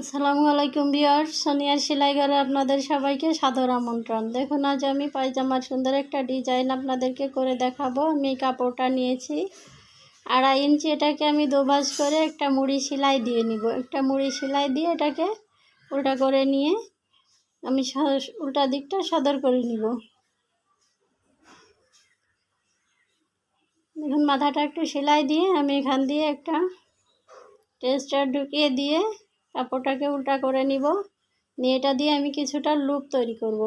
আসসালামু আলাইকুম বিয়ার সোনিয়ার সেলাই ঘরে আপনাদের সবাইকে সাদর আমন্ত্রণ। দেখুন, আজ আমি পায়জামার সুন্দর একটা ডিজাইন আপনাদেরকে করে দেখাবো। আমি কাপড়টা নিয়েছি। আড়াই ইঞ্চি এটাকে আমি দুভাজ করে একটা মুড়ি সেলাই দিয়ে নিব। একটা মুড়ি সেলাই দিয়ে এটাকে উল্টা করে নিয়ে আমি উল্টা দিকটা সদর করে নিব। দেখুন, মাথাটা একটু সেলাই দিয়ে আমি এখান দিয়ে একটা টেস্টার ঢুকিয়ে দিয়ে কাপড়টাকে উল্টা করে নিব। নিয়ে এটা দিয়ে আমি কিছুটা লুপ তৈরি করব।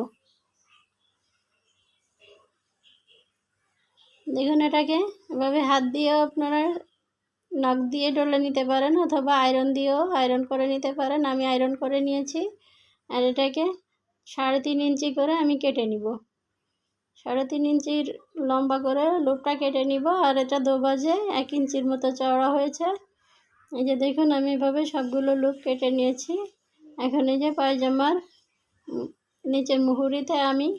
দেখুন এটাকে এভাবে হাত দিয়েও আপনারা নখ দিয়ে ডলে নিতে পারেন অথবা আয়রন দিয়েও আয়রন করে নিতে পারেন। আমি আয়রন করে নিয়েছি আর এটাকে সাড়ে তিন ইঞ্চি করে আমি কেটে নিব। সাড়ে তিন ইঞ্চির লম্বা করে লুপটা কেটে নিব আর এটা দু বাজে এক ইঞ্চির মতো চওড়া হয়েছে। এই যে দেখুন, আমি এভাবে সবগুলো লুপ কেটে নিয়েছি। এখন এই যে পায়জামার নিচের মুহুরিতে আমি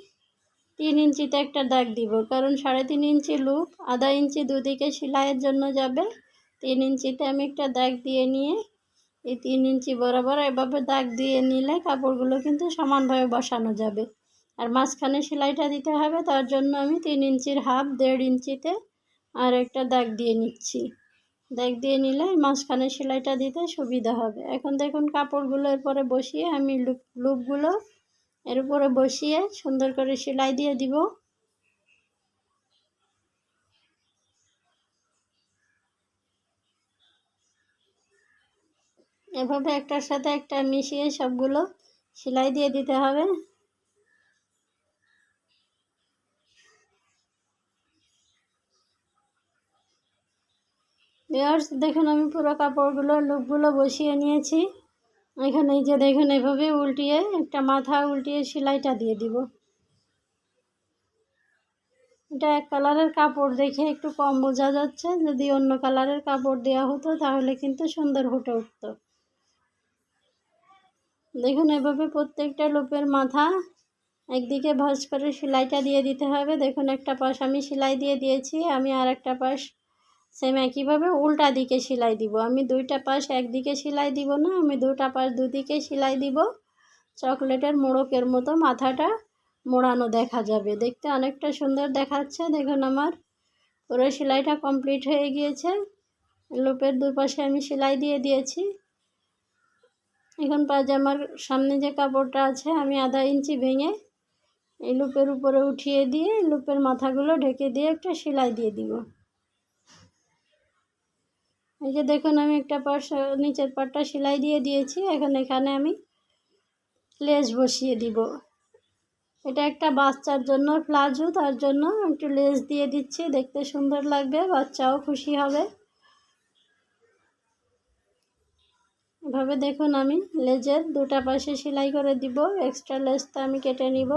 তিন ইঞ্চিতে একটা দাগ দিব। কারণ সাড়ে তিন ইঞ্চি লুপ আধা ইঞ্চি দুদিকে সেলাইয়ের জন্য যাবে। তিন ইঞ্চিতে আমি একটা দাগ দিয়ে নিয়ে, এই তিন ইঞ্চি বরাবর এভাবে দাগ দিয়ে নিলে কাপড়গুলো কিন্তু সমানভাবে বসানো যাবে। আর মাঝখানে সেলাইটা দিতে হবে, তার জন্য আমি তিন ইঞ্চির হাফ দেড় ইঞ্চিতে আর একটা দাগ দিয়ে নিচ্ছি। দেখ দিয়ে নিলে মাঝখানে সেলাইটা দিতে সুবিধা হবে। এখন দেখুন কাপড়গুলো এরপরে বসিয়ে আমি লুপ, লুপগুলো এর উপরে বসিয়ে সুন্দর করে সেলাই দিয়ে দিব। এভাবে একটার সাথে একটা মিশিয়ে সবগুলো সেলাই দিয়ে দিতে হবে। ভিওর্স দেখুন, আমি পুরো কাপড়গুলো, লুকগুলো বসিয়ে নিয়েছি। এখানে এই যে দেখুন, এভাবে উল্টিয়ে, একটা মাথা উল্টিয়ে সেলাইটা দিয়ে দিব। এটা এক কালারের কাপড়, দেখে একটু কম বোঝা যাচ্ছে। যদি অন্য কালারের কাপড় দেওয়া হতো, তাহলে কিন্তু সুন্দর ফুটে উঠত। দেখুন, এভাবে প্রত্যেকটা লুপের মাথা একদিকে ভাজ করে সেলাইটা দিয়ে দিতে হবে। দেখুন, একটা পাশ আমি সেলাই দিয়ে দিয়েছি, আমি আর একটা পাশ সেম একইভাবে উল্টা দিকে সেলাই দিব। আমি দুইটা পাশ একদিকে সেলাই দিব না, আমি দুটা পাশ দুদিকে সেলাই দিব। চকলেটের মোড়কের মতো মাথাটা মোড়ানো দেখা যাবে। দেখতে অনেকটা সুন্দর দেখাচ্ছে। দেখুন আমার পুরো সেলাইটা কমপ্লিট হয়ে গিয়েছে। লুপের দুপাশে আমি সেলাই দিয়ে দিয়েছি। এখন পাজামার সামনে যে কাপড়টা আছে, আমি আধা ইঞ্চি ভেঙে এই লুপের উপরে উঠিয়ে দিয়ে লুপের মাথাগুলো ঢেকে দিয়ে একটা সেলাই দিয়ে দিব। এই যে দেখুন, আমি একটা পাশ, নিচের পাটটা সেলাই দিয়ে দিয়েছি। এখন এখানে আমি লেস বসিয়ে দিব। এটা একটা বাচ্চার জন্য, প্লাজো, তার জন্য একটু লেস দিয়ে দিচ্ছি। দেখতে সুন্দর লাগবে, বাচ্চাও খুশি হবে। এভাবে দেখুন, আমি লেজের দুটা পাশে সেলাই করে দিব। এক্সট্রা লেসটা আমি কেটে নিব।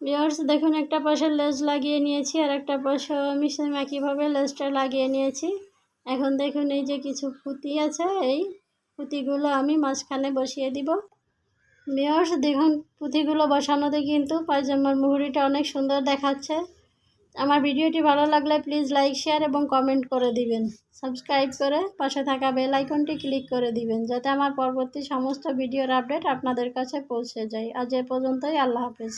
বিয়ার্স দেখুন, একটা পাশে লেস লাগিয়ে নিয়েছি আর একটা পাশে আমি সেম একইভাবে লেসটা লাগিয়ে নিয়েছি। এখন দেখুন, এই যে কিছু পুঁতি আছে, এই পুঁতিগুলো আমি মাঝখানে বসিয়ে দিব। বিয়ার্স দেখুন, পুঁতিগুলো বসানোতে কিন্তু পায়জামার মুহুরিটা অনেক সুন্দর দেখাচ্ছে। আমার ভিডিওটি ভালো লাগলে প্লিজ লাইক শেয়ার এবং কমেন্ট করে দিবেন। সাবস্ক্রাইব করে পাশে থাকা বেল আইকনটি ক্লিক করে দিবেন, যাতে আমার পরবর্তী সমস্ত ভিডিওর আপডেট আপনাদের কাছে পৌঁছে যায়। আজ এ পর্যন্তই, আল্লাহ হাফেজ।